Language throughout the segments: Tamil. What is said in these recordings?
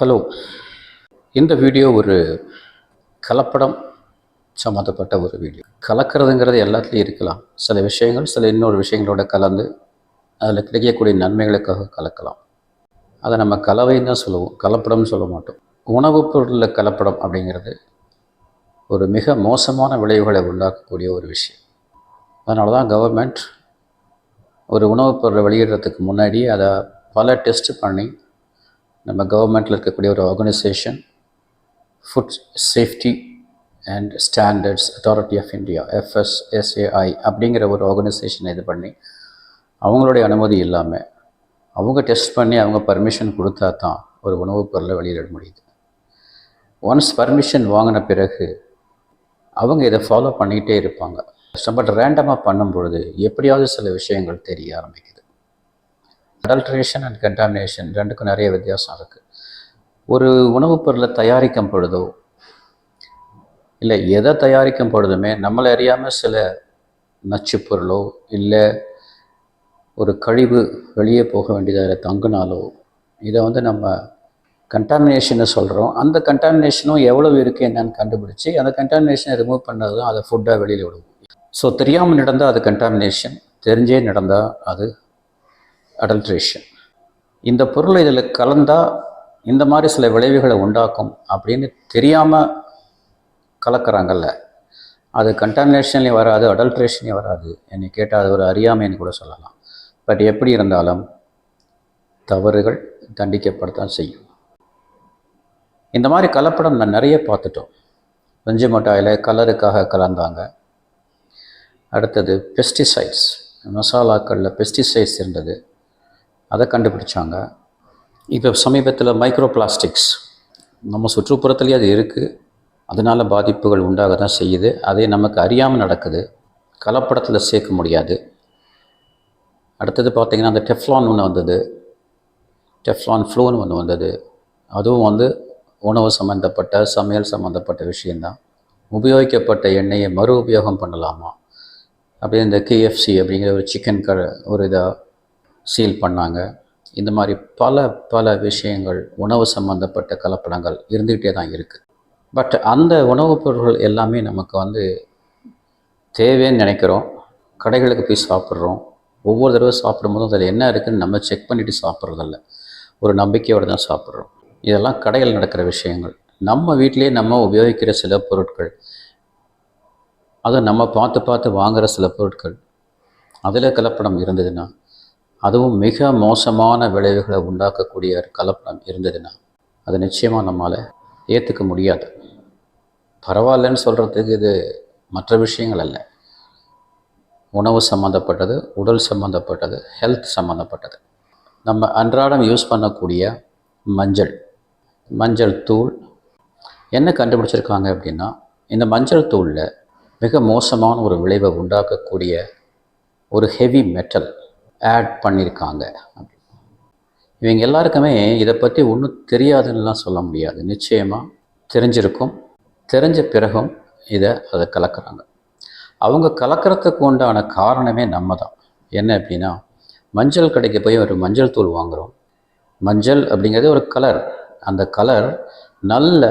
ஹலோ. இந்த வீடியோ ஒரு கலப்படம் சம்மந்தப்பட்ட ஒரு வீடியோ. கலக்கிறதுங்கிறது எல்லாத்துலேயும் இருக்கலாம். சில விஷயங்கள் சில இன்னொரு விஷயங்களோட கலந்து அதில் கிடைக்கக்கூடிய நன்மைகளுக்காக கலக்கலாம். அதை நம்ம கலவைன்னு தான் சொல்லுவோம். கலப்படம்னு சொல்ல மாட்டோம். உணவுப் பொருளில் கலப்படம் அப்படிங்கிறது ஒரு மிக மோசமான விளைவுகளை உண்டாக்கக்கூடிய ஒரு விஷயம். அதனால தான் கவர்மெண்ட் ஒரு உணவுப் பொருளை வெளியிடுறதுக்கு முன்னாடி அதை பல டெஸ்ட் பண்ணி நம்ம கவர்மெண்ட்டில் இருக்கக்கூடிய ஒரு organisation food safety and standards authority of India FSSAI அப்படிங்கிற ஒரு ஆர்கனைசேஷனை இது பண்ணி அவங்களுடைய அனுமதி இல்லாமல் அவங்க டெஸ்ட் பண்ணி அவங்க பர்மிஷன் கொடுத்தா தான் ஒரு உணவுப் பொருளை வெளியிட முடியுது. ஒன்ஸ் பர்மிஷன் வாங்கின பிறகு அவங்க இதை ஃபாலோ பண்ணிகிட்டே இருப்பாங்க. பட் ரேண்டமாக பண்ணும் பொழுது எப்படியாவது சில விஷயங்கள் தெரிய ஆரம்பிக்குது. அடல்ட்ரேஷன் அண்ட் கண்டாமினேஷன் ரெண்டுக்கும் நிறைய வித்தியாசம் இருக்குது ஒரு உணவுப் பொருளை தயாரிக்கும் பொழுதோ இல்லை எதை தயாரிக்கும் பொழுதுமே நம்மளை அறியாமல் சில நச்சு பொருளோ இல்லை ஒரு கழிவு வெளியே போக வேண்டியதாக தங்குனாலோ இதை வந்து நம்ம கண்டாமினேஷனை சொல்கிறோம் அந்த கண்டாமினேஷனும் எவ்வளவு இருக்குது என்னன்னு கண்டுபிடிச்சி அந்த கண்டாமினேஷனை ரிமூவ் பண்ணதும் அதை ஃபுட்டாக வெளியில் விடுவோம். ஸோ தெரியாமல் நடந்தால் அது கண்டாமினேஷன் தெரிஞ்சே நடந்தால் அது அடல்ட்ரேஷன் இந்த பொருள் இதில் கலந்தால் இந்த மாதிரி சில விளைவுகளை உண்டாக்கும் அப்படின்னு தெரியாமல் கலக்கிறாங்கல்ல. அது கண்டாமினேஷன்லேயும் வராது அடல்ட்ரேஷன்லேயும் வராது. என்னை கேட்டால் அது ஒரு அறியாமைன்னு கூட சொல்லலாம். பட் எப்படி இருந்தாலும் தவறுகள் தண்டிக்கப்படத்தான் செய்யும். இந்த மாதிரி கலப்படம் நான் நிறைய பார்த்துட்டோம். பஞ்சு மிட்டாயில் கலருக்காக கலந்தாங்க. அடுத்தது பெஸ்டிசைட்ஸ் மசாலாக்களில் பெஸ்டிசைட்ஸ் இருந்தது. அதை கண்டுபிடிச்சாங்க. இப்போ சமீபத்தில் மைக்ரோ பிளாஸ்டிக்ஸ் நம்ம சுற்றுப்புறத்துலேயே அது இருக்குது அதனால் பாதிப்புகள் உண்டாக தான் செய்யுது. அதே நமக்கு அறியாமல் நடக்குது. கலப்படத்தில் சேர்க்க முடியாது. அடுத்தது பார்த்திங்கன்னா அந்த டெஃப்லான் ஒன்று வந்தது. டெஃப்லான் ஃப்ளோன்னு ஒன்று வந்தது. அதுவும் வந்து உணவு சம்மந்தப்பட்ட சமையல் சம்மந்தப்பட்ட விஷயந்தான் உபயோகிக்கப்பட்ட எண்ணெயை மறு உபயோகம் பண்ணலாமா? அப்படியே இந்த கேஎஃப்சி அப்படிங்கிற ஒரு சிக்கன் க ஒரு இதாக சீல் பண்ணாங்க. இந்த மாதிரி பல பல விஷயங்கள் உணவு சம்மந்தப்பட்ட கலப்படங்கள் இருந்துக்கிட்டே தான் இருக்குது பட் அந்த உணவுப் பொருட்கள் எல்லாமே நமக்கு வந்து தேவைன்னு நினைக்கிறோம். கடைகளுக்கு போய் சாப்பிட்றோம். ஒவ்வொரு தடவை சாப்பிடும்போதும் அதில் என்ன இருக்குதுன்னு நம்ம செக் பண்ணிவிட்டு சாப்பிட்றதில்ல. ஒரு நம்பிக்கையோடு தான் சாப்பிட்றோம். இதெல்லாம் கடையில் நடக்கிற விஷயங்கள். நம்ம வீட்டிலே நம்ம உபயோகிக்கிற சில பொருட்கள். அதை நம்ம பார்த்து பார்த்து வாங்குகிற சில பொருட்கள். அதில் கலப்படம் இருந்ததுன்னா அதுவும் மிக மோசமான விளைவுகளை உண்டாக்கக்கூடிய ஒரு கலப்படம் இருந்ததுன்னா அது நிச்சயமாக நம்மளால் ஏற்றுக்க முடியாது. பரவாயில்லன்னு சொல்கிறதுக்கு இது மற்ற விஷயங்கள் அல்ல. உணவு சம்மந்தப்பட்டது உடல் சம்மந்தப்பட்டது ஹெல்த் சம்மந்தப்பட்டது நம்ம அன்றாடம் யூஸ் பண்ணக்கூடிய மஞ்சள் மஞ்சள் தூள் என்ன கண்டுபிடிச்சிருக்காங்க அப்படின்னா இந்த மஞ்சள் தூளில் மிக மோசமான ஒரு விளைவை உண்டாக்கக்கூடிய ஒரு ஹெவி மெட்டல் ஆட் பண்ணியிருக்காங்க இவங்க எல்லாருக்குமே இதை பற்றி ஒன்றும் தெரியாதுன்னெலாம் சொல்ல முடியாது. நிச்சயமாக தெரிஞ்சிருக்கும். தெரிஞ்ச பிறகும் இதை அதை கலக்கிறாங்க. அவங்க கலக்கிறதுக்கு உண்டான காரணமே நம்ம தான் என்ன அப்படின்னா மஞ்சள் கடைக்கு போய் ஒரு மஞ்சள் தூள் வாங்குகிறோம் மஞ்சள் அப்படிங்கிறது ஒரு கலர் அந்த கலர் நல்ல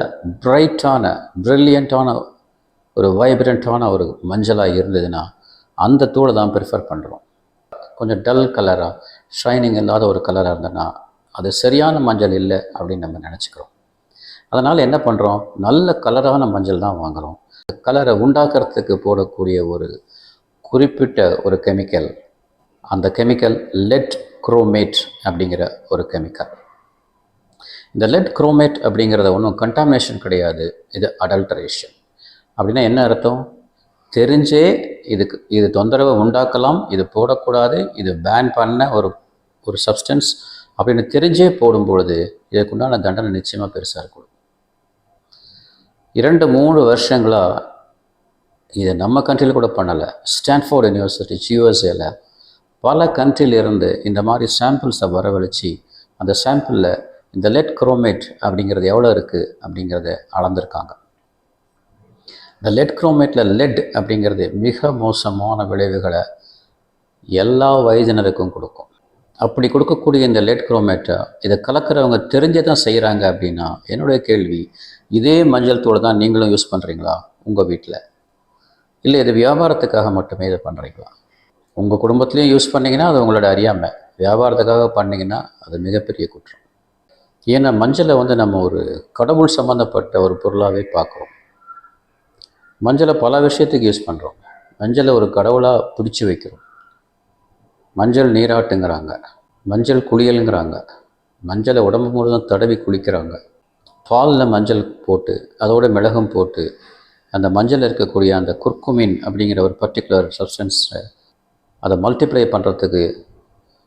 பிரைட்டான ப்ரில்லியண்ட்டான ஒரு வைப்ரண்ட்டான ஒரு மஞ்சளாக இருந்ததுன்னா அந்த தூளை தான் ப்ரிஃபர் பண்ணுறோம் கொஞ்சம் டல் கலராக ஷைனிங் இல்லாத ஒரு கலராக இருந்ததுன்னா அது சரியான மஞ்சள் இல்லை அப்படின்னு நம்ம நினச்சிக்கிறோம். அதனால் என்ன பண்ணுறோம் நல்ல கலரான மஞ்சள் தான் வாங்குகிறோம் கலரை உண்டாக்குறதுக்கு போடக்கூடிய ஒரு குறிப்பிட்ட ஒரு கெமிக்கல் அந்த கெமிக்கல் லெட் குரோமேட் அப்படிங்கிற ஒரு கெமிக்கல் இந்த லெட் குரோமேட் அப்படிங்கிறத ஒன்றும் கண்டாமினேஷன் கிடையாது. இது அடல்டரேஷன் அப்படின்னா என்ன அர்த்தம்? தெரிஞ்சே இதுக்கு இது தொந்தரவை உண்டாக்கலாம் இது போடக்கூடாது இது பேன் பண்ண ஒரு ஒரு சப்ஸ்டன்ஸ் அப்படின்னு தெரிஞ்சே போடும் பொழுது இதுக்குண்டான தண்டனை நிச்சயமாக பெருசாக இருக்கும். இரண்டு மூணு வருஷங்களாக இதை நம்ம கண்ட்ரியில் கூட பண்ணலை. ஸ்டான்ஃபோர்ட் யூனிவர்சிட்டி யூஎஸ்ஏல பல கண்ட்ரியிலிருந்து இந்த மாதிரி சாம்பிள்ஸை வரவழைச்சி அந்த சாம்பிளில் இந்த லெட் குரோமேட் அப்படிங்கிறது எவ்வளோ இருக்குது அப்படிங்கிறத அளந்திருக்காங்க. இந்த லெட் குரோமேட்டில் லெட் அப்படிங்கிறது மிக மோசமான விளைவுகளை எல்லா வயதினருக்கும் கொடுக்கும். அப்படி கொடுக்கக்கூடிய இந்த லெட் குரோமேட்டை இதை கலக்கிறவங்க தெரிஞ்சே தான் செய்கிறாங்க அப்படின்னா என்னுடைய கேள்வி இதே மஞ்சள் தூள் தான் நீங்களும் யூஸ் பண்ணுறீங்களா உங்கள் வீட்டில் இல்லை இது வியாபாரத்துக்காக மட்டுமே இதை பண்ணுறீங்களா உங்கள் குடும்பத்துலேயும் யூஸ் பண்ணிங்கன்னா அது உங்களோட அறியாமை. வியாபாரத்துக்காக பண்ணிங்கன்னா அது மிகப்பெரிய குற்றம். ஏன்னா மஞ்சளை வந்து நம்ம ஒரு கடவுள் சம்மந்தப்பட்ட ஒரு பொருளாகவே பார்க்குறோம். மஞ்சளை பல விஷயத்துக்கு யூஸ் பண்ணுறோம் மஞ்சளை ஒரு கடவுளாக பிடிச்சி வைக்கிறோம். மஞ்சள் நீராட்டுங்கிறாங்க. மஞ்சள் குளியலுங்கிறாங்க. மஞ்சளை உடம்பு முழுதும் தடவி குளிக்கிறாங்க. பாலில் மஞ்சள் போட்டு அதோட மிளகும் போட்டு அந்த மஞ்சள் இருக்கக்கூடிய அந்த குர்குமின் அப்படிங்கிற ஒரு பர்டிகுலர் சப்ஸ்டன்ஸை அதை மல்டிப்ளை பண்ணுறதுக்கு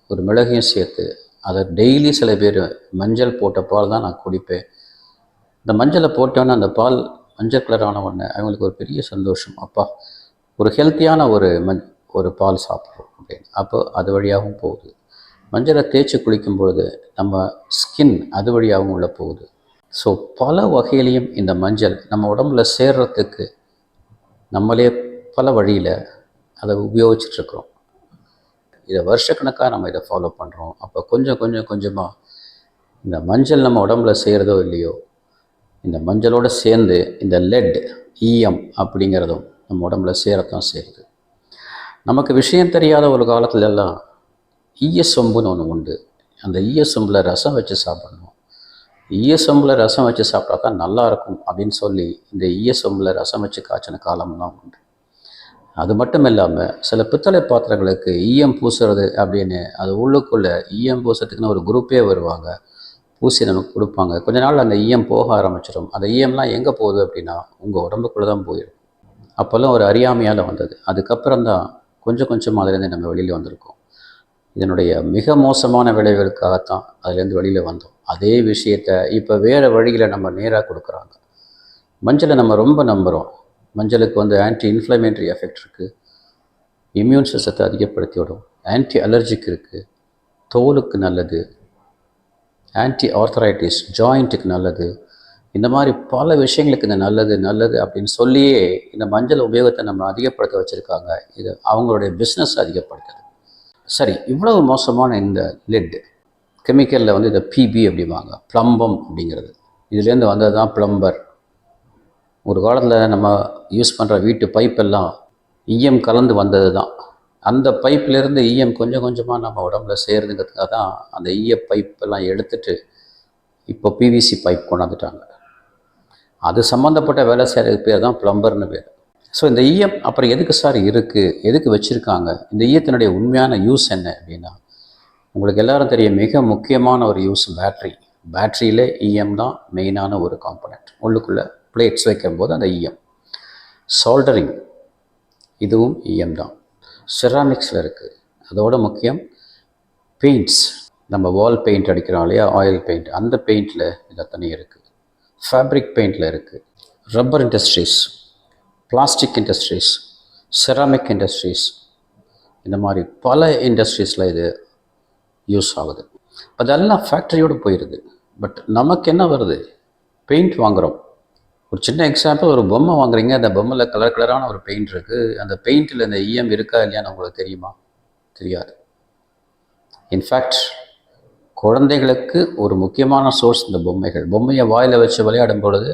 ஒரு மிளகையும் சேர்த்து அதை டெய்லி சில பேர் மஞ்சள் போட்ட பால் தான் நான் குடிப்பேன். இந்த மஞ்சளை போட்டோன்னே அந்த பால் மஞ்சள் கலரான ஒன்று அவங்களுக்கு ஒரு பெரிய சந்தோஷம். அப்பா ஒரு ஹெல்த்தியான ஒரு மஞ் ஒரு பால் சாப்பிட்றோம் அப்படின்னு. அப்போ அது வழியாகவும் போகுது. மஞ்சளை தேய்ச்சி குளிக்கும் பொழுது நம்ம ஸ்கின் அது வழியாகவும் உள்ள போகுது. ஸோ பல வகையிலையும் இந்த மஞ்சள் நம்ம உடம்புல சேர்றதுக்கு நம்மளே பல வழியில் அதை உபயோகிச்சிட்ருக்குறோம். இதை வருஷக்கணக்காக நம்ம இதை ஃபாலோ பண்ணுறோம் அப்போ கொஞ்சம் கொஞ்சம் கொஞ்சமாக இந்த மஞ்சள் நம்ம உடம்புல செய்கிறதோ இல்லையோ இந்த மஞ்சளோடு சேர்ந்து இந்த லெட் ஈயம் அப்படிங்கிறதும் நம்ம உடம்புல சேரத்தான் சேருது நமக்கு விஷயம் தெரியாத ஒரு காலத்துல எல்லாம் ஈய சொம்புன்னு ஒன்று உண்டு. அந்த ஈய சொம்பில் ரசம் வச்சு சாப்பிடணும். ஈய சொம்பில் ரசம் வச்சு சாப்பிட்டா தான் நல்லாயிருக்கும் அப்படின்னு சொல்லி இந்த ஈய சொம்பில் ரசம் வச்சு காய்ச்சின காலம்லாம் உண்டு. அது மட்டும் இல்லாமல் சில பித்தளை பாத்திரங்களுக்கு ஈயம் பூசுறது அப்படின்னு அது உள்ளுக்குள்ளே ஈயம் பூசுறதுக்குன்னு ஒரு குரூப்பே வருவாங்க. ஊசி நமக்கு கொடுப்பாங்க. கொஞ்ச நாள் அந்த ஈயம் போக ஆரம்பிச்சிடும் அந்த ஈயம்லாம் எங்கே போகுது அப்படின்னா உங்கள் உடம்புக்குள்ளே தான் போயிடும் அப்போல்லாம் ஒரு அறியாமையால் வந்தது. அதுக்கப்புறம் தான் கொஞ்சம் கொஞ்சமாக அதுலேருந்து நம்ம வெளியில் வந்திருக்கோம். இதனுடைய மிக மோசமான விளைவுகளுக்காகத்தான் அதுலேருந்து வெளியில் வந்தோம். அதே விஷயத்தை இப்போ வேறு வழியில் நம்ம நேராக கொடுக்குறாங்க. மஞ்சளை நம்ம ரொம்ப நம்புகிறோம் மஞ்சளுக்கு வந்து ஆன்டி இன்ஃப்ளமேட்டரி எஃபெக்ட் இருக்குது இம்யூன் சிஸ்டத்தை அதிகப்படுத்தி விடும் ஆன்டி அலர்ஜிக் இருக்குது தோலுக்கு நல்லது. ஆன்டி ஆர்த்தரைட்டிஸ் ஜாயிண்ட்டுக்கு நல்லது. இந்த மாதிரி பல விஷயங்களுக்கு இந்த நல்லது நல்லது அப்படின்னு சொல்லியே இந்த மஞ்சள் உபயோகத்தை நம்ம அதிகப்படுத்த வச்சுருக்காங்க. இது அவங்களுடைய பிஸ்னஸ் அதிகப்படுத்துது. சரி இவ்வளவு மோசமான இந்த லெட் கெமிக்கலில் வந்து இதை பிபி அப்படிம்பாங்க. ப்ளம்பம் அப்படிங்கிறது. இதுலேருந்து வந்தது தான் ப்ளம்பர். ஒரு காலத்தில் நம்ம யூஸ் பண்ணுற வீட்டு பைப்பெல்லாம் ஈயம் கலந்து வந்தது தான். அந்த பைப்லேருந்து ஈயம் கொஞ்சம் கொஞ்சமாக நம்ம உடம்புல சேருதுங்கிறதுக்காக தான் அந்த ஈய பைப்பெல்லாம் எடுத்துட்டு இப்போ பிவிசி பைப் கொண்டாந்துட்டாங்க. அது சம்மந்தப்பட்ட வேலை செய்கிறதுக்கு பேர் தான் ப்ளம்பர்னு பேர். ஸோ இந்த ஈயம் அப்புறம் எதுக்கு சார் இருக்குது எதுக்கு வச்சுருக்காங்க? இந்த ஈயத்தினுடைய உண்மையான யூஸ் என்ன அப்படின்னா உங்களுக்கு எல்லாரும் தெரியும் மிக முக்கியமான ஒரு யூஸ் பேட்ரி பேட்ரியில் ஈயம் தான் மெயினான ஒரு காம்பனண்ட் உள்ளுக்குள்ளே பிளேட்ஸ் வைக்கும்போது அந்த ஈயம். சால்டரிங் இதுவும் ஈயம் தான். செராமிக்ஸில் இருக்குது அதோட முக்கியம் பெயிண்ட்ஸ் நம்ம வால் பெயிண்ட் அடிக்கிறோம் இல்லையா? ஆயில் பெயிண்ட் அந்த பெயிண்டில் இது அத்தனை இருக்குது ஃபேப்ரிக் பெயிண்டில் இருக்குது rubber industries plastic industries ceramic industries இந்த மாதிரி பல இண்டஸ்ட்ரீஸில் இது யூஸ் ஆகுது. அதெல்லாம் ஃபேக்ட்ரியோடு போயிடுது பட் நமக்கு என்ன வருது? பெயிண்ட் வாங்குகிறோம் ஒரு சின்ன எக்ஸாம்பிள் ஒரு பொம்மை வாங்குறீங்க அந்த பொம்மையில் கலர் கலரான ஒரு பெயிண்ட் இருக்குது அந்த பெயிண்டில் இந்த ஈயம் இருக்கா இல்லையான்னு உங்களுக்கு தெரியுமா? தெரியாது. இன்ஃபேக்ட் குழந்தைகளுக்கு ஒரு முக்கியமான சோர்ஸ் இந்த பொம்மைகள். பொம்மையை வாயில் வச்சு விளையாடும் பொழுது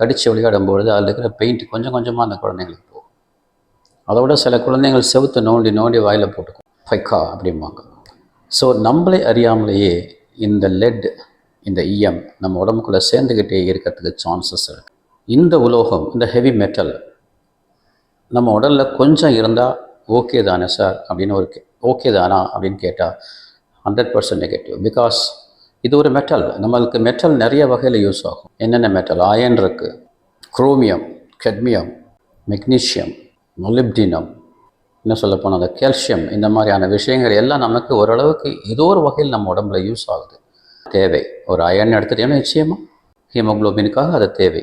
கடித்து விளையாடும் பொழுது அதில் இருக்கிற பெயிண்ட் கொஞ்சம் கொஞ்சமாக அந்த குழந்தைங்களுக்கு போகும். அதை விட சில குழந்தைகள் செவுத்து நோண்டி நோண்டி வாயில் போட்டுக்கும். ஃபைக்கா அப்படிம்பாங்க. ஸோ நம்மளே அறியாமலேயே இந்த லெட் இந்த ஈயம் நம்ம உடம்புக்குள்ளே சேர்ந்துக்கிட்டே இருக்கிறதுக்கு சான்சஸ் இருக்குது இந்த உலோகம் இந்த ஹெவி மெட்டல் நம்ம உடலில் கொஞ்சம் இருந்தால் ஓகே தானே சார் அப்படின்னு ஒரு ஓகே தானா அப்படின்னு கேட்டால் ஹண்ட்ரட் பர்சன்ட் நெகட்டிவ் பிகாஸ் இது ஒரு மெட்டல் நம்மளுக்கு மெட்டல் நிறைய வகையில் யூஸ் ஆகும். என்னென்ன மெட்டல் அயன் இருக்குது குரோமியம் கெட்மியம் மெக்னீஷியம் மொலிப்டினம் என்ன சொல்ல போனால் அந்த கேல்சியம் இந்த மாதிரியான விஷயங்கள் எல்லாம் நமக்கு ஓரளவுக்கு ஏதோ ஒரு வகையில் நம்ம உடம்புல யூஸ் ஆகுது. தேவை. ஒரு அயன் எடுத்துட்டீங்கன்னா நிச்சயமாக ஹீமோக்ளோபினுக்காக அது தேவை.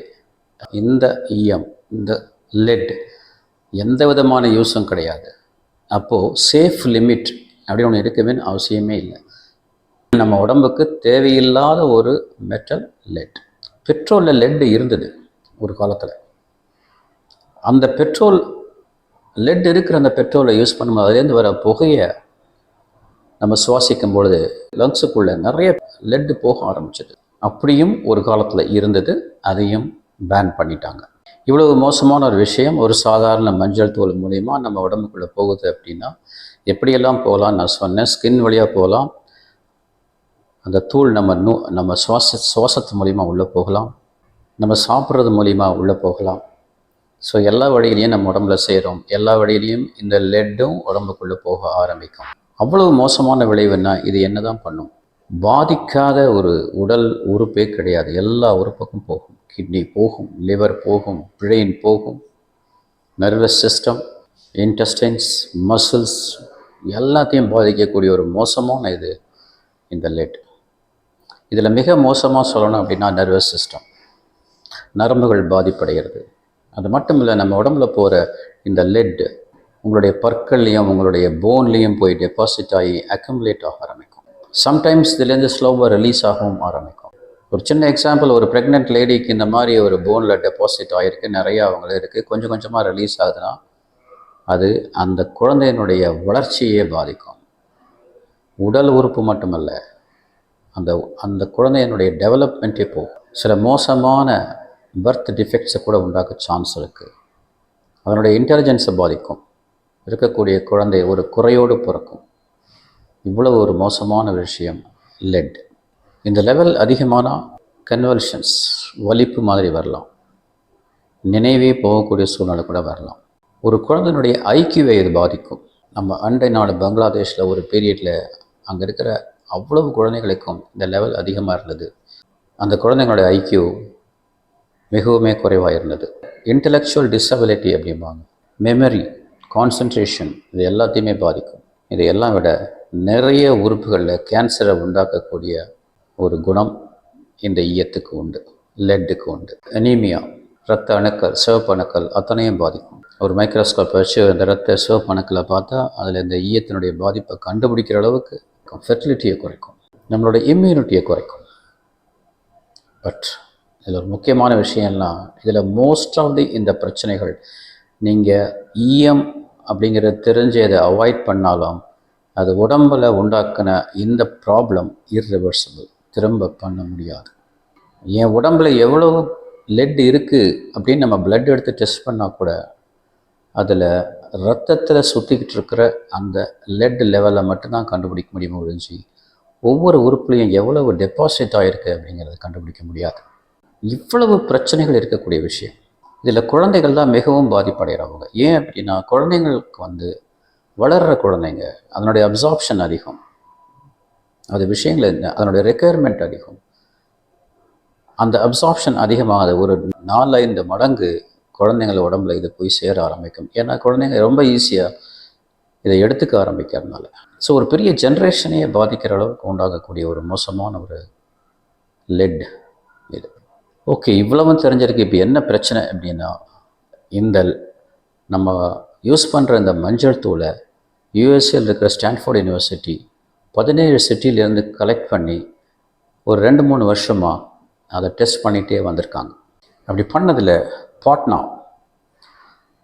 இந்த ஈயம் இந்த லெட் எந்த விதமான யூஸும் கிடையாது. அப்போது சேஃப் லிமிட் அப்படின்னு ஒன்று இருக்கவே அவசியமே இல்லை. நம்ம உடம்புக்கு தேவையில்லாத ஒரு மெட்டல் லெட் பெட்ரோலில் லெட் இருந்தது ஒரு காலத்தில். அந்த பெட்ரோல் லெட் இருக்கிற அந்த பெட்ரோலை யூஸ் பண்ணும்போது அதுலேருந்து வர புகையை நம்ம சுவாசிக்கும் பொழுது லங்ஸுக்குள்ளே நிறைய லெட்டு போக ஆரம்பிச்சது. அப்படியும் ஒரு காலத்தில் இருந்தது அதையும் பேன் பண்ணிட்டாங்க. இவ்வளவு மோசமான ஒரு விஷயம் ஒரு சாதாரண மஞ்சள் தூள் மூலயமா நம்ம உடம்புக்குள்ளே போகுது அப்படின்னா எப்படியெல்லாம் போகலாம் நான் சொன்னேன். ஸ்கின் வழியாக போகலாம். அந்த தூள் நம்ம நூ நம்ம சுவாச சுவாசத்து மூலிமா உள்ளே போகலாம். நம்ம சாப்பிட்றது மூலிமா உள்ளே போகலாம். ஸோ எல்லா வழியிலையும் நம்ம உடம்புல செய்கிறோம் எல்லா வழியிலையும் இந்த லெட்டும் உடம்புக்குள்ளே போக ஆரம்பிக்கும். அவ்வளவு மோசமான விளைவுன்னா இது என்ன தான் பண்ணும்? பாதிக்காத ஒரு உடல் உறுப்பே கிடையாது. எல்லா உறுப்புக்கும் போகும். கிட்னி போகும் லிவர் போகும் பிரெயின் போகும். நர்வஸ் சிஸ்டம் இன்டெஸ்டைன்ஸ் மசில்ஸ் எல்லாத்தையும் பாதிக்கக்கூடிய ஒரு மோசமான இது இந்த லெட் இதில் மிக மோசமாக சொல்லணும் அப்படின்னா நர்வஸ் சிஸ்டம் நரம்புகள் பாதிப்படைகிறது. அது மட்டும் இல்லை நம்ம உடம்புல போகிற இந்த லெட் உங்களுடைய பற்கள்லேயும் உங்களுடைய போன்லேயும் போய் டெபாசிட் ஆகி அக்கமுலேட் ஆக சம்டைம்ஸ் இதுலேருந்து ஸ்லோவாக ரிலீஸ் ஆகவும் ஆரம்பிக்கும். ஒரு சின்ன எக்ஸாம்பிள் ஒரு ப்ரெக்னென்ட் லேடிக்கு இந்த மாதிரி ஒரு போனில் டெபாசிட் ஆகிருக்கு நிறையா அவங்களே இருக்குது கொஞ்சம் கொஞ்சமாக ரிலீஸ் ஆகுதுன்னா அது அந்த குழந்தையினுடைய வளர்ச்சியே பாதிக்கும். உடல் உறுப்பு மட்டுமல்ல அந்த அந்த குழந்தையினுடைய டெவலப்மெண்ட் இப்போது சில மோசமான பர்த் டிஃபெக்ட்ஸை கூட உண்டாக்க சான்ஸ் இருக்குது அதனுடைய இன்டெலிஜென்ஸை பாதிக்கும். இருக்கக்கூடிய குழந்தை ஒரு குறையோடு பிறக்கும். இவ்வளவு ஒரு மோசமான விஷயம் லெட் இந்த லெவல் அதிகமானால் கன்வல்ஷன்ஸ் வலிப்பு மாதிரி வரலாம். நினைவே போகக்கூடிய சூழ்நிலை கூட வரலாம். ஒரு குழந்தையினுடைய ஐக்கியூவை இது பாதிக்கும். நம்ம அண்டை நாடு பங்களாதேஷில் ஒரு பீரியடில் அங்கே இருக்கிற அவ்வளவு குழந்தைகளுக்கும் இந்த லெவல் அதிகமாக இருந்தது. அந்த குழந்தைங்களுடைய ஐக்கியூ மிகவுமே குறைவாக இருந்தது இன்டலெக்சுவல் டிசபிலிட்டி அப்படிம்பாங்க. மெமரி கான்சன்ட்ரேஷன் இது எல்லாத்தையுமே பாதிக்கும். இதையெல்லாம் விட நிறைய உறுப்புகளில் கேன்சரை உண்டாக்கக்கூடிய ஒரு குணம் இந்த ஈயத்துக்கு உண்டு லெட்டுக்கு உண்டு. அனீமியா ரத்த அணுக்கள் சிவப்பு அணுக்கள் அத்தனையும் பாதிக்கும். ஒரு மைக்ரோஸ்கோப் வச்சு அந்த ரத்த சிவப்பு அணுக்களை பார்த்தா அதில் இந்த ஈயத்தினுடைய பாதிப்பை கண்டுபிடிக்கிற அளவுக்கு ஃபெர்டிலிட்டியை குறைக்கும். நம்மளோட இம்யூனிட்டியை குறைக்கும். பட் இதில் ஒரு முக்கியமான விஷயம்லாம் இதில் மோஸ்ட் ஆஃப் தி இந்த பிரச்சனைகள் நீங்கள் ஈயம் அப்படிங்கிறத தெரிஞ்சு இதை அவாய்ட் பண்ணாலும் அது உடம்பில் உண்டாக்கின இந்த ப்ராப்ளம் இர்ரிவர்சபிள் திரும்ப பண்ண முடியாது. என் உடம்புல எவ்வளோ லெட் இருக்குது அப்படின்னு நம்ம பிளட் எடுத்து டெஸ்ட் பண்ணால் கூட அதில் ரத்தத்தில் சுற்றிக்கிட்டு இருக்கிற அந்த லெட் லெவலை மட்டும்தான் கண்டுபிடிக்க முடியுமோ ஒழிஞ்சு ஒவ்வொரு உறுப்புலையும் எவ்வளவு டெபாசிட் ஆகிருக்கு அப்படிங்கிறத கண்டுபிடிக்க முடியாது. இவ்வளவு பிரச்சனைகள் இருக்கக்கூடிய விஷயம். இதில் குழந்தைகள் தான் மிகவும் பாதிப்படைகிறவங்க ஏன் அப்படின்னா குழந்தைங்களுக்கு வந்து வளர்கிற குழந்தைங்க அதனுடைய அப்சார்ப்ஷன் அதிகம். அது விஷயங்கள் என்ன? அதனுடைய ரெக்குயர்மெண்ட் அதிகம். அந்த அப்சார்ப்ஷன் அதிகமாக ஒரு நாலு ஐந்து மடங்கு குழந்தைங்கள உடம்புல இது போய் சேர ஆரம்பிக்கும். ஏன்னா குழந்தைங்க ரொம்ப ஈஸியாக இதை எடுத்துக்க ஆரம்பிக்கிறதுனால. ஸோ ஒரு பெரிய ஜென்ரேஷனையே பாதிக்கிற அளவுக்கு உண்டாகக்கூடிய ஒரு மோசமான ஒரு லெட் இது. ஓகே இவ்வளவும் தெரிஞ்சிருக்கு. இப்போ என்ன பிரச்சனை அப்படின்னா இந்த நம்ம யூஸ் பண்ணுற இந்த மஞ்சள் தூளை யூஎஸ்ஏல் இருக்கிற ஸ்டான்ஃபோர்ட் யூனிவர்சிட்டி பதினேழு சிட்டிலேருந்து கலெக்ட் பண்ணி ஒரு ரெண்டு மூணு வருஷமாக அதை டெஸ்ட் பண்ணிகிட்டே வந்திருக்காங்க. அப்படி பண்ணதில் பாட்னா.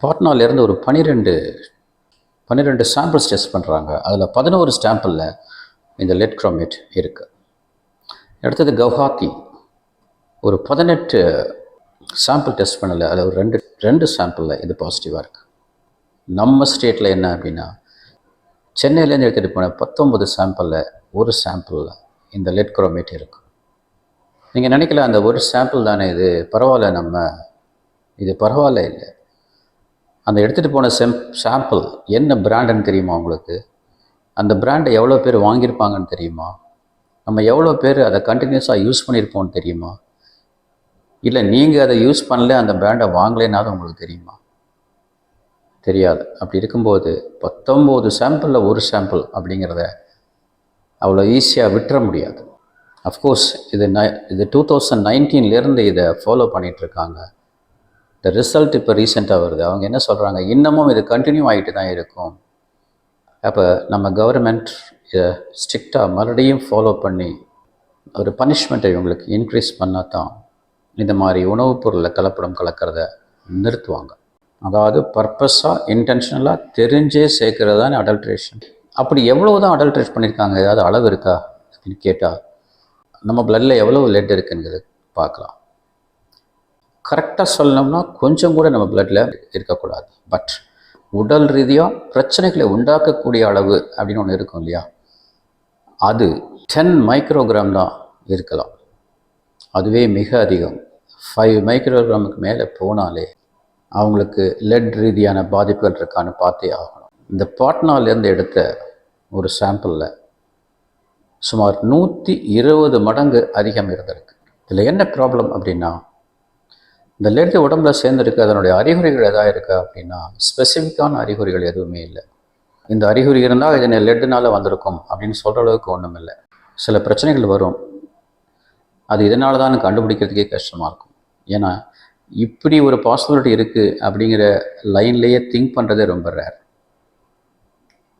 பாட்னாவிலேருந்து ஒரு பன்னிரெண்டு பன்னிரெண்டு சாம்பிள்ஸ் டெஸ்ட் பண்ணுறாங்க அதில் பதினோரு ஸ்டாம்பிளில் இந்த லெட் குரோமேட் இருக்குது அடுத்தது கவுஹாத்தி. ஒரு பதினெட்டு சாம்பிள் டெஸ்ட் பண்ணலை. அதில் ஒரு ரெண்டு ரெண்டு சாம்பிளில் இது பாசிட்டிவாக இருக்குது நம்ம ஸ்டேட்டில் என்ன அப்படின்னா சென்னையிலேருந்து எடுத்துகிட்டு போன பத்தொம்பது சாம்பிளில் ஒரு சாம்பிளில் இந்த லெட் குரோமேட் இருக்கும் நீங்கள் நினைக்கல அந்த ஒரு சாம்பிள் தானே இது? பரவாயில்ல நம்ம. இது பரவாயில்ல இல்லை. அந்த எடுத்துகிட்டு போன செம் சாம்பிள் என்ன பிராண்டுன்னு தெரியுமா உங்களுக்கு? அந்த பிராண்டை எவ்வளோ பேர் வாங்கியிருப்பாங்கன்னு தெரியுமா? நம்ம எவ்வளோ பேர் அதை கண்டினியூஸாக யூஸ் பண்ணியிருப்போம்னு தெரியுமா? இல்லை நீங்கள் அதை யூஸ் பண்ணல அந்த பிராண்டை வாங்கலைனாலும் உங்களுக்கு தெரியுமா? தெரியாது. அப்படி இருக்கும்போது பத்தொம்போது சாம்பிளில் ஒரு சாம்பிள் அப்படிங்கிறத அவ்வளோ ஈஸியாக விட்டுற முடியாது. அஃப்கோர்ஸ் இது ந இது டூ தௌசண்ட் நைன்டீன்லேருந்து இதை ஃபாலோ பண்ணிகிட்ருக்காங்க த ரிசல்ட் இப்போ ரீசெண்டாக வருது. அவங்க என்ன சொல்கிறாங்க இன்னமும் இது கண்டினியூ ஆகிட்டு தான் இருக்கும். அப்போ நம்ம கவர்மெண்ட் இதை ஸ்ட்ரிக்டாக மறுபடியும் ஃபாலோ பண்ணி ஒரு பனிஷ்மெண்ட்டை இவங்களுக்கு இன்க்ரீஸ் பண்ணால் தான் இந்த மாதிரி உணவுப் பொருளில் கலப்படம் கலக்கிறத நிறுத்துவாங்க. அதாவது பர்பஸாக இன்டென்ஷனலாக தெரிஞ்சே சேர்க்கறது தான் அடல்ட்ரேஷன் அப்படி எவ்வளோ தான் அடல்ட்ரேட் பண்ணியிருக்காங்க ஏதாவது அளவு இருக்கா? அப்படின்னு கேட்டால் நம்ம பிளட்டில் எவ்வளோ லெட் இருக்குங்கிறது பார்க்கலாம். கரெக்டாக சொல்லணும்னா கொஞ்சம் கூட நம்ம பிளட்டில் இருக்கக்கூடாது. பட் உடல் ரீதியாக பிரச்சனைகளை உண்டாக்கக்கூடிய அளவு அப்படின்னு ஒன்று இருக்கும் இல்லையா? அது டென் மைக்ரோகிராம் தான் இருக்கலாம். அதுவே மிக அதிகம். ஃபைவ் மைக்ரோகிராமுக்கு மேலே போனாலே அவங்களுக்கு லெட் ரீதியான பாதிப்புகள் இருக்கான்னு பார்த்தே ஆகணும். இந்த பாட்னாலேருந்து எடுத்த ஒரு சாம்பிளில் சுமார் நூற்றி இருபது மடங்கு அதிகம் இருந்திருக்கு. இதில் என்ன ப்ராப்ளம் அப்படின்னா இந்த லெட் உடம்புல சேர்ந்துருக்கு அதனுடைய அறிகுறிகள் எதாவது இருக்கா அப்படின்னா ஸ்பெசிஃபிக்கான அறிகுறிகள் எதுவுமே இல்லை. இந்த அறிகுறி இருந்தால் இதனை லெட்டுனால வந்திருக்கும் அப்படின்னு சொல்கிற அளவுக்கு ஒன்றும் இல்லை. சில பிரச்சனைகள் வரும். அது இதனால தான் கண்டுபிடிக்கிறதுக்கே கஷ்டமாக இருக்கும். ஏன்னா இப்படி ஒரு பாசிபிலிட்டி இருக்குது அப்படிங்கிற லைன்லேயே திங்க் பண்ணுறதே ரொம்ப ரேர்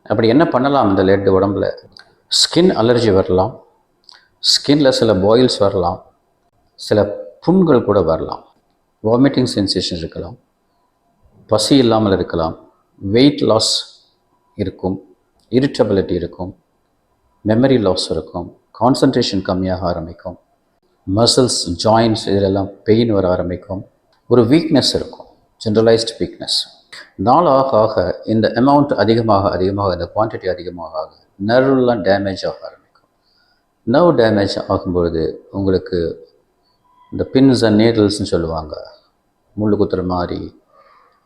அப்படி என்ன பண்ணலாம் இந்த லெட் உடம்புல? ஸ்கின் அலர்ஜி வரலாம். ஸ்கின்ல சில பாயில்ஸ் வரலாம். சில புண்கள் கூட வரலாம். வாமிட்டிங் சென்சேஷன் இருக்கலாம். பசி இல்லாமல் இருக்கலாம். வெயிட் லாஸ் இருக்கும். இரிட்டபிலிட்டி இருக்கும். மெமரி லாஸ் இருக்கும். கான்சன்ட்ரேஷன் கம்மியாக ஆரம்பிக்கும். மசில்ஸ் ஜாயின்ஸ் இதிலெல்லாம் பெயின் வர ஆரம்பிக்கும். ஒரு வீக்னஸ் இருக்கும் ஜென்ரலைஸ்டு வீக்னஸ் நாள் ஆக ஆக இந்த அமௌண்ட் அதிகமாக அதிகமாக இந்த குவான்டிட்டி அதிகமாக ஆக நர்வெலாம் டேமேஜ் ஆக ஆரம்பிக்கும். நர்வ் டேமேஜ் ஆகும்பொழுது உங்களுக்கு இந்த பின்ஸ் அண்ட் நீடல்ஸ்னு சொல்லுவாங்க முள் குத்துற மாதிரி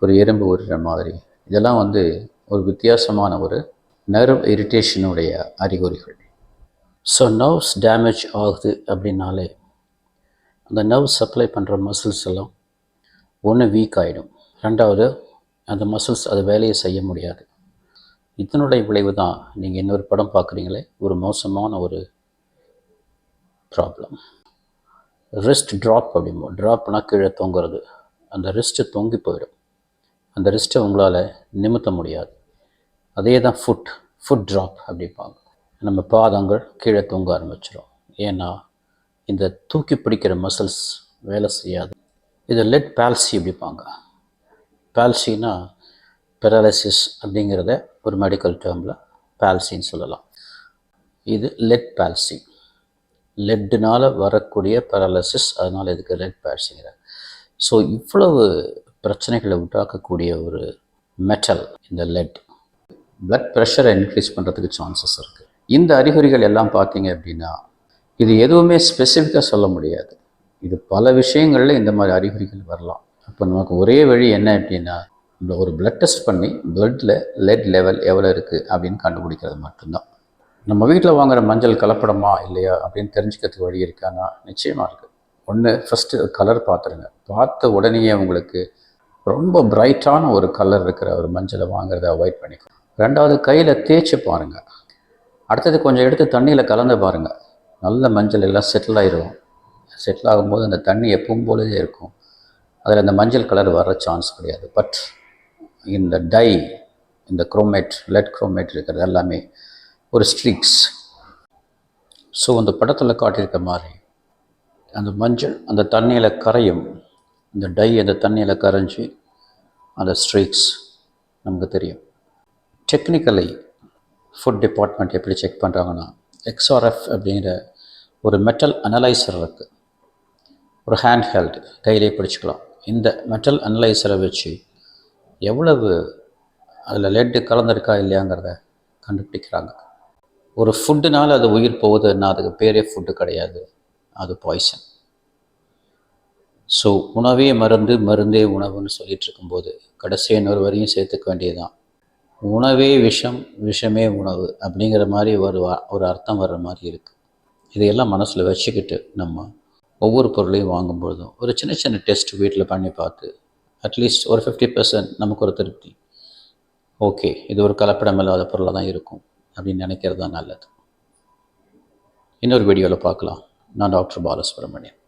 ஒரு எறும்பு உருற மாதிரி இதெல்லாம் வந்து ஒரு வித்தியாசமான ஒரு நர்வ் இரிட்டேஷனுடைய அறிகுறிகள். ஸோ நர்வ்ஸ் டேமேஜ் ஆகுது அப்படின்னாலே அந்த நர்வ் சப்ளை பண்ணுற மசில்ஸ் எல்லாம் ஒன்று வீக் ஆகிடும் ரெண்டாவது அந்த மசில்ஸ் அது வேலையை செய்ய முடியாது. இதனுடைய விளைவு தான் நீங்கள் இன்னொரு படம் பார்க்குறீங்களே ஒரு மோசமான ஒரு ப்ராப்ளம் ரிஸ்ட் ட்ராப் அப்படிமோ ட்ராப்னா கீழே தொங்குறது. அந்த ரிஸ்ட்டு தொங்கி போயிடும். அந்த ரிஸ்ட்டை உங்களால் நிமித்த முடியாது. அதே தான் ஃபுட் ஃபுட் ட்ராப் அப்படிப்பாங்க நம்ம பாதங்கள் கீழே தொங்க ஆரம்பிச்சிடும் ஏன்னா இந்த தூக்கி பிடிக்கிற மசில்ஸ் வேலை செய்யாது. இது லெட் பால்சி அப்படிப்பாங்க. பால்சினா பெராலிசிஸ் அப்படிங்கிறத ஒரு மெடிக்கல் டேர்மில் பால்சின்னு சொல்லலாம். இது லெட் பால்சி லெட்டுனால் வரக்கூடிய பெராலிசிஸ் அதனால் இதுக்கு லெட் பால்சிங்கிறார் ஸோ இவ்வளவு பிரச்சனைகளை உண்டாக்கக்கூடிய ஒரு மெட்டல் இந்த லெட் பிளட் ப்ரெஷரை இன்க்ரீஸ் பண்ணுறதுக்கு சான்சஸ் இருக்குது இந்த அறிகுறிகள் எல்லாம் பார்த்தீங்க அப்படின்னா இது எதுவுமே ஸ்பெசிஃபிக்காக சொல்ல முடியாது. இது பல விஷயங்களில் இந்த மாதிரி அறிகுறிகள் வரலாம். அப்போ நமக்கு ஒரே வழி என்ன அப்படின்னா இந்த ஒரு பிளட் டெஸ்ட் பண்ணி பிளட்டில் லெட் லெவல் எவ்வளோ இருக்குது அப்படின்னு கண்டுபிடிக்கிறது மட்டும்தான். நம்ம வீட்டில் வாங்குற மஞ்சள் கலப்படமா இல்லையா அப்படின்னு தெரிஞ்சுக்கிறதுக்கு வழி இருக்கானா நிச்சயமாக இருக்குது ஒன்று ஃபஸ்ட்டு கலர் பார்த்துருங்க பார்த்த உடனேயே உங்களுக்கு ரொம்ப பிரைட்டான ஒரு கலர் இருக்கிற ஒரு மஞ்சளை வாங்குறத அவாய்ட் பண்ணிக்கணும் ரெண்டாவது கையில் தேய்ச்சி பாருங்கள் அடுத்தது கொஞ்சம் எடுத்து தண்ணியில் கலந்து பாருங்கள் நல்ல மஞ்சள் எல்லாம் செட்டில் ஆயிடும் செட்டில் ஆகும்போது அந்த தண்ணி எப்பவும் போலவே இருக்கும். அதில் அந்த மஞ்சள் கலர் வர சான்ஸ் கிடையாது. பட் இந்த டை இந்த குரோமேட் லெட் குரோமேட் இருக்கிறது எல்லாமே ஒரு ஸ்ட்ரீக்ஸ் ஸோ அந்த படத்தில் காட்டியிருக்க மாதிரி அந்த மஞ்சள் அந்த தண்ணியில் கரையும் இந்த டை அந்த தண்ணியில் கரைஞ்சி அந்த ஸ்ட்ரீக்ஸ் நமக்கு தெரியும். டெக்னிக்கலி ஃபுட் டிபார்ட்மெண்ட் எப்படி செக் பண்ணுறாங்கன்னா எக்ஸ்ஆர்எஃப் அப்படிங்கிற ஒரு மெட்டல் அனலைசர் இருக்குது ஒரு ஹேண்ட் ஹெல்டு கையிலே பிடிச்சிக்கலாம். இந்த மெட்டல் அனலைசரை வச்சு எவ்வளவு அதில் லெட்டு கலந்துருக்கா இல்லையாங்கிறத கண்டுபிடிக்கிறாங்க. ஒரு ஃபுட்டுனால அது உயிர் போகுதுன்னா அதுக்கு பேரே ஃபுட்டு கிடையாது. அது பாய்சன் ஸோ உணவே மருந்து மருந்தே உணவுன்னு சொல்லிட்டு இருக்கும்போது கடைசி இன்னொரு வரையும் சேர்த்துக்க வேண்டியதுதான். உணவே விஷம் விஷமே உணவு அப்படிங்கிற மாதிரி ஒரு ஒரு அர்த்தம் வர்ற மாதிரி இருக்குது இதையெல்லாம் மனசில் வச்சுக்கிட்டு நம்ம ஒவ்வொரு பொருளையும் வாங்கும்பொழுதும் ஒரு சின்ன சின்ன டெஸ்ட் வீட்டில் பண்ணி பார்த்து அட்லீஸ்ட் ஒரு ஃபிஃப்டி பர்சன்ட் நமக்கு ஒரு திருப்தி. ஓகே இது ஒரு கலப்படம் இல்லாத பொருளாக தான் இருக்கும் அப்படின்னு நினைக்கிறது தான் நல்லது. இன்னொரு வீடியோவில் பார்க்கலாம். நான் டாக்டர் பாலசுப்ரமணியன்.